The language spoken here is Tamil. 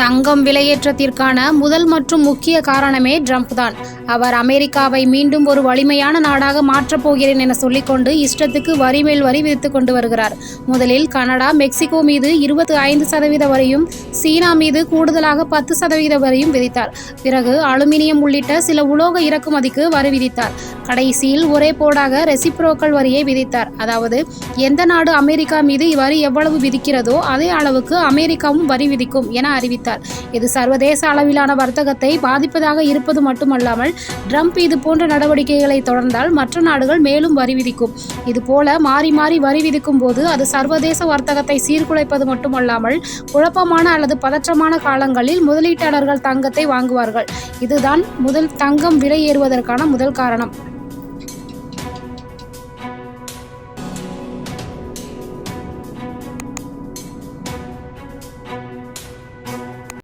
தங்கம் விலையேற்றத்திற்கான முதல் மற்றும் முக்கிய காரணமே ட்ரம்ப் தான். அவர் அமெரிக்காவை மீண்டும் ஒரு வலிமையான நாடாக மாற்றப் போகிறேன் என சொல்லிக்கொண்டு இஷ்டத்துக்கு வரி மேல் வரி விதித்துக் கொண்டு வருகிறார். முதலில் கனடா மெக்சிகோ மீது இருபத்தி ஐந்து சதவீத வரையும் சீனா மீது கூடுதலாக பத்து சதவீத வரையும் விதித்தார். பிறகு அலுமினியம் உள்ளிட்ட சில உலோக இறக்குமதிக்கு வரி விதித்தார். கடைசியில் ஒரே போடாக ரெசிப்ரோக்கல் வரியை விதித்தார். அதாவது எந்த நாடு அமெரிக்கா மீது வரி எவ்வளவு விதிக்கிறதோ அதே அளவுக்கு அமெரிக்காவும் வரி விதிக்கும் என அறிவித்தார். இது சர்வதேச அளவிலான வர்த்தகத்தை பாதிப்பதாக இருப்பது மட்டுமல்லாமல் ட்ரம்ப் இது போன்ற நடவடிக்கைகளை தொடர்ந்தால் மற்ற நாடுகள் மேலும் வரி விதிக்கும். இதுபோல மாறி மாறி வரி விதிக்கும் போது அது சர்வதேச வர்த்தகத்தை சீர்குலைப்பது மட்டுமல்லாமல் குழப்பமான அல்லது பதற்றமான காலங்களில் முதலீட்டாளர்கள் தங்கத்தை வாங்குவார்கள். இதுதான் முதல் தங்கம் விலை ஏறுவதற்கான முதல் காரணம்.